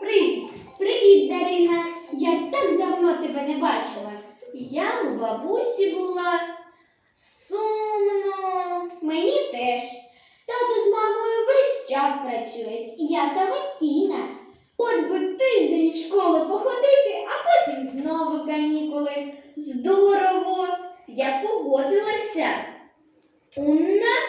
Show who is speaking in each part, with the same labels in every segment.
Speaker 1: Привіт.
Speaker 2: Привіт, Дарина. Я так давно тебе не бачила. Я у бабусі була. Сумно. Мені теж. Тато з мамою весь час працюють, і я самостійна. Хоч би тиждень в школу походити, а потім знову канікули. Здорово! Я погодилася. У нас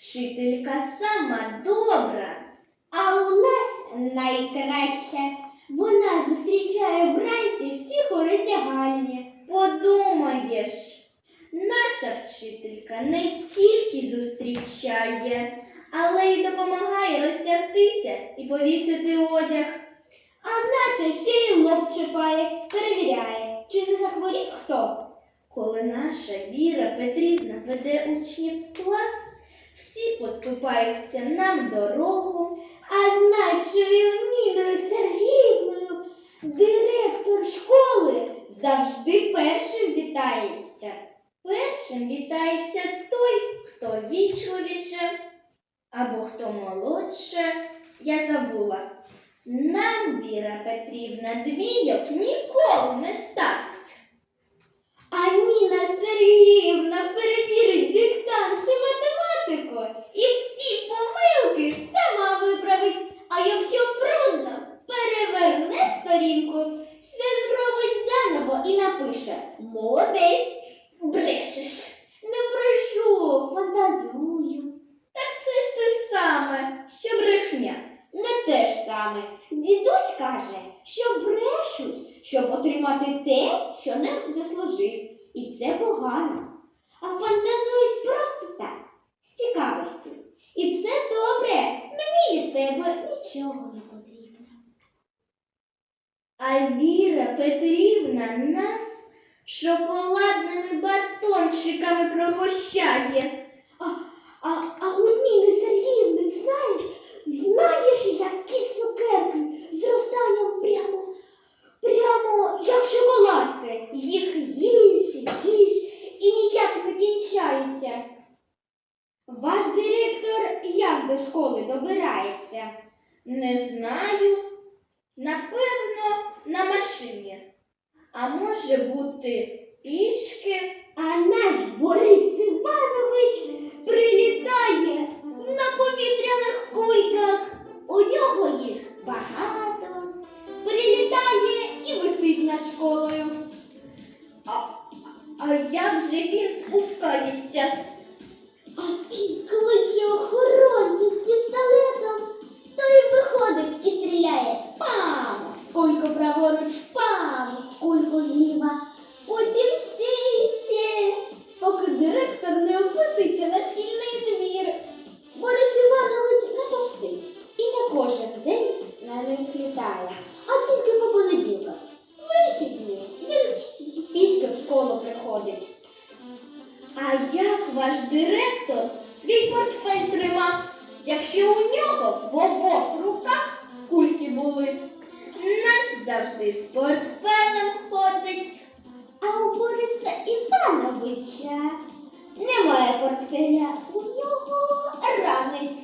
Speaker 2: вчителька сама добра. А у нас найкраща. Вона зустрічає вранці всіх у роздягальні. Подумаєш, наша вчителька не тільки зустрічає, але й допомагає розтягтися і повісити одяг. А наша ще й лоб чіпає, перевіряє, чи не захворів хто. Коли наша Віра Петрівна веде учнів клас, всі поступаються нам дорогу, а з нашою Ніною Сергіївною директор школи завжди першим вітається. Першим вітається той, хто вічливіше або хто молодше. Я забула. Нам Віра Петрівна двійок ніколи не ставить. Молодець, брешеш. Не брешу, фантазую. Так це ж те саме, що брехня. Не те ж саме. Дідусь каже, що брешуть, щоб отримати те, що не заслужив. І це погано. А фантазують просто так, з цікавості. І це добре. Мені від тебе нічого не потрібно. А Віра Петрівна нас шоколадними батончиками пригощає. А, а, а у Ніни Сергіївни, знаєш, знаєш, які цукерки зростанням прямо, прямо як шоколадки. Їх їж, їж і ніяк не кінчаються. Ваш директор як до школи добирається? Не знаю. Напевно, на машині. А може бути пішки. А наш Борис Іванович прилітає на повітряних кульках. У нього їх багато. Прилітає і висить над школою. А, а як же він спускається? А він кличе охоронців з пістолетом, той виходить і стріляє пам! Кульку праворуч, зліва. Потім ще і ще, поки директор не опуститься на шкільний двір. Борис Іванович не пустий і не кожен день на них літає, а тільки по понеділках. В інші дні він пішки в школу приходить. А як ваш директор свій портфель тримав, якщо у нього в обох руках кульки були? Завжди з ходить. А у Бориса Івановича немає портфеля, у нього ранець.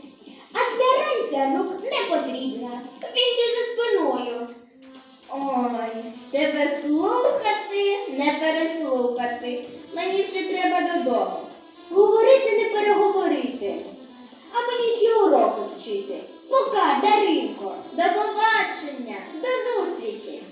Speaker 2: А для ранця не потрібно. Він же за спиною. Ой, тебе слухати, не переслухати. Мені вже треба додому. Говорити не переговорити вчити. Пока, Даринко. До побачення, до зустрічі.